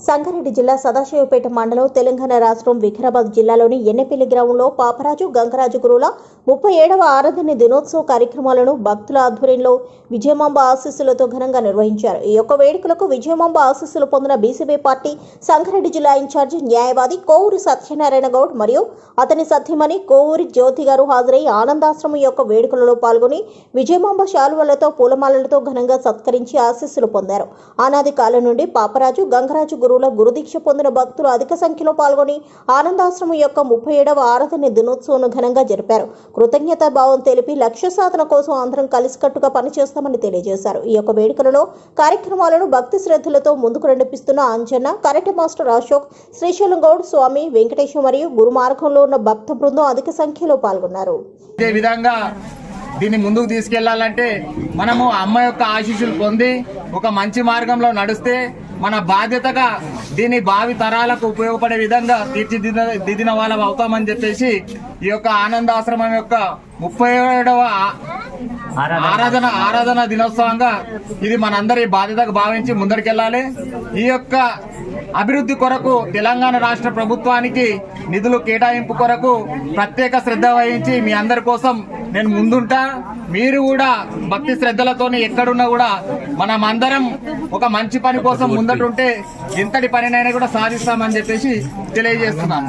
సంగారెడ్డి జిల్లా సదాశివపేట మండలం తెలంగాణ రాష్ట్రం వికారాబాద్ జిల్లాలోని ఎన్నెపల్లి గ్రామంలో పాపరాజు గంగరాజు గురువుల ముప్పై ఏడవ ఆరాధన దినోత్సవ కార్యక్రమాలను భక్తుల ఆధ్వర్యంలో విజయమాంబ ఆశీస్సులతో ఘనంగా నిర్వహించారు. ఈ యొక్క వేడుకలకు విజయమాంబ ఆశీస్సులు పొందిన బీసీబీ పార్టీ సంగారెడ్డి జిల్లా ఇన్ఛార్జి న్యాయవాది కోవూరి సత్యనారాయణ గౌడ్ మరియు అతని సత్యమణి కోవూరి జ్యోతి గారు హాజరై ఆనందాశ్రమం యొక్క వేడుకలలో పాల్గొని విజయమాంబ శాలువలతో పూలమాలలతో ఘనంగా సత్కరించి ఆశీస్సులు పొందారు. ఆనాది కాలం నుండి పాపరాజు గంగరాజు గురువుల గురుదీక్ష పొందిన భక్తులు అధిక సంఖ్యలో పాల్గొని ఆనందాశ్రమం యొక్క ముప్పై ఏడవ ఆరాధన దినోత్సవం ఘనంగా జరిపారు. కృతజ్ఞతా భావం తెలిపి లక్ష్య సాధన కోసం అందరం కలిసికట్టుగా పనిచేస్తామని తెలియజేశారు. ఈ యొక్క వేడుకలలో కార్యక్రమాలను భక్తి శ్రద్ధలతో ముందుకు నడిపిస్తున్న అంజన్న కరెంట్ మాస్టర్ అశోక్ శ్రీశైలం గౌడ్ స్వామి వెంకటేశ్వర మరియు గురు మార్గంలో ఉన్న భక్త బృందం అధిక సంఖ్యలో పాల్గొన్నారు. ఇదే విధంగా దీన్ని ముందుకు తీసుకెళ్ళాలంటే మనము అమ్మ యొక్క ఆశీస్సులు పొంది ఒక మంచి మార్గంలో నడిస్తే మన బాధ్యతగా దీన్ని భావి తరాలకు ఉపయోగపడే విధంగా తీర్చిదిద్ద దిద్దిన వాళ్ళం అవుతామని చెప్పేసి ఈ యొక్క ఆనందాశ్రమం యొక్క ముప్పై ఏడవ ఆరాధన ఆరాధన దినోత్సవంగా ఇది మనందరి బాధ్యతగా భావించి ముందరికెళ్ళాలి. ఈ యొక్క అభివృద్ధి కొరకు తెలంగాణ రాష్ట్ర ప్రభుత్వానికి నిధులు కేటాయింపు కొరకు ప్రత్యేక శ్రద్ధ వహించి మీ అందరి కోసం నేను ముందుంటా. మీరు కూడా భక్తి శ్రద్ధలతో ఎక్కడున్నా కూడా మనం అందరం ఒక మంచి పని కోసం ముందటుంటే ఎంతటి పనినైనా కూడా సాధిస్తామని చెప్పేసి తెలియజేస్తున్నాను.